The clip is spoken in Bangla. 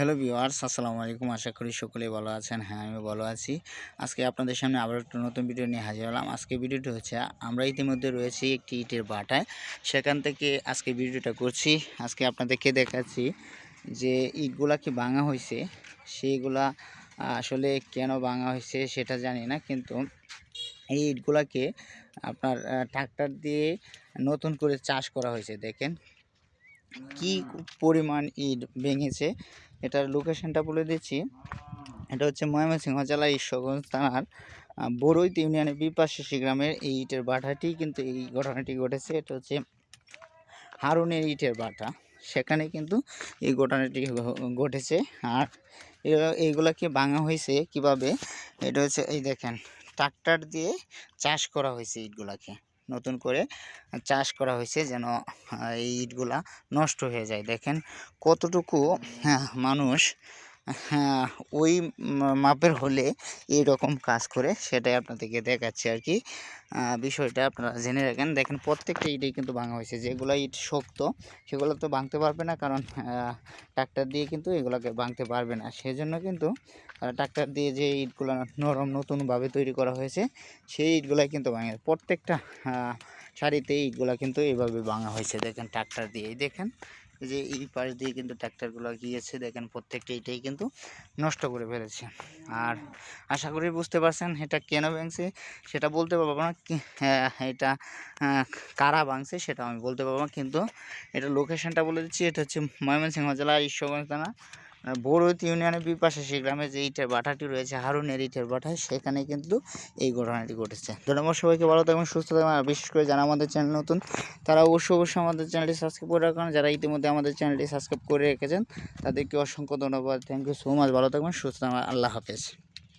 হ্যালো ভিওয়ার্স আসসালামু আলাইকুম। আশা করি সকলেই ভালো আছেন। হ্যাঁ আমি ভালো আছি। আজকে আপনাদের সামনে আবার একটা নতুন ভিডিও নিয়ে হাজির হলাম। আজকে ভিডিওটি হচ্ছে, আমরা ইতিমধ্যে রয়েছি একটি ইটের বাটায়। সেখান থেকে আজকে ভিডিওটা করছি। আজকে আপনাদেরকে দেখাচ্ছি যে ইটগুলা কি ভাঙা হয়েছে, সেইগুলা আসলে কেন ভাঙা হয়েছে সেটা জানি না। কিন্তু এই ইটগুলাকে আপনার ট্রাক্টর দিয়ে নতুন করে চাষ করা হয়েছে। দেখেন কি পরিমাণ ইট ভেঙেছে, এটার লোকেশনটা বলে দিচ্ছি। এটা হচ্ছে ময়মনসিংহ জেলা ঈশ্বরগঞ্জ থানার বড়ইত ইউনিয়নের বিপাশাসী গ্রামের এই ইটের বাটাটি কিন্তু এই ঘটনাটি ঘটেছে। এটা হচ্ছে হারুনের ইটের বাটা সেখানে কিন্তু এই ঘটনাটি ঘটেছে। আর এইগুলাকে ভাঙা হয়েছে কীভাবে? এটা হচ্ছে, এই দেখেন, ট্রাক্টর দিয়ে চাষ করা হয়েছে ইটগুলাকে। নতুন করে চাষ করা হয়েছে যেন এই ইটগুলা নষ্ট হয়ে যায়। দেখেন কতটুকু হ্যাঁ, মানুষ হ্যাঁ ওই মাপের হলে এই রকম কাজ করে সেটাই আপনাদেরকে দেখাচ্ছি আর কি। বিষয়টা আপনারা জেনে রাখেন। দেখেন, প্রত্যেকটা ইটেই কিন্তু ভাঙা হয়েছে। যেগুলো ইট শক্ত, সেগুলো তো ভাঙতে পারবে না কারণ ট্রাক্টর দিয়ে কিন্তু এগুলোকে ভাঙতে পারবে না। সেজন্য কিন্তু ট্রাক্টর দিয়ে যে ইটগুলো নরম, নতুনভাবে তৈরি করা হয়েছে, সেই ইটগুলাই কিন্তু ভাঙে। প্রত্যেকটা সারিতে ইটগুলা কিন্তু এইভাবে ভাঙা হয়েছে, দেখেন, ট্রাক্টর দিয়ে এই দেখেন যে এই পাশ দিয়ে কিন্তু ট্র্যাক্টরগুলো গিয়েছে, দেখেন প্রত্যেকটা এটাই কিন্তু নষ্ট করে ফেলেছে। আর আশা করি বুঝতে পারছেন এটা কেন ভাঙছে, সেটা বলতে পারব না এটা কারা ভাঙছে সেটা আমি বলতে পারব না, কিন্তু এটা লোকেশনটা বলে দিচ্ছি, এটা হচ্ছে ময়মনসিংহ জেলা ঈশ্বরগঞ্জ থানা। বড়ৈত ইউনিয়নের বিপাশাসী গ্রামে যে ইটের বাটাটি রয়েছে, হারুনের ইটের বাটা সেখানে কিন্তু এই ঘটনাটি ঘটেছে। ধন্যবাদ সবাইকে, ভালো থাকবেন, সুস্থ থাকবেন, আর বিশেষ করে যারা আমাদের চ্যানেল নতুন, তারা অবশ্যই অবশ্যই আমাদের চ্যানেলটি সাবস্ক্রাইব করে রাখুন যারা ইতিমধ্যে আমাদের চ্যানেলটি সাবস্ক্রাইব করে রেখেছেন, তাদেরকে অসংখ্য ধন্যবাদ। থ্যাংক ইউ সো মাচ ভালো থাকবেন, সুস্থ থাকবেন, আল্লাহ হাফেজ।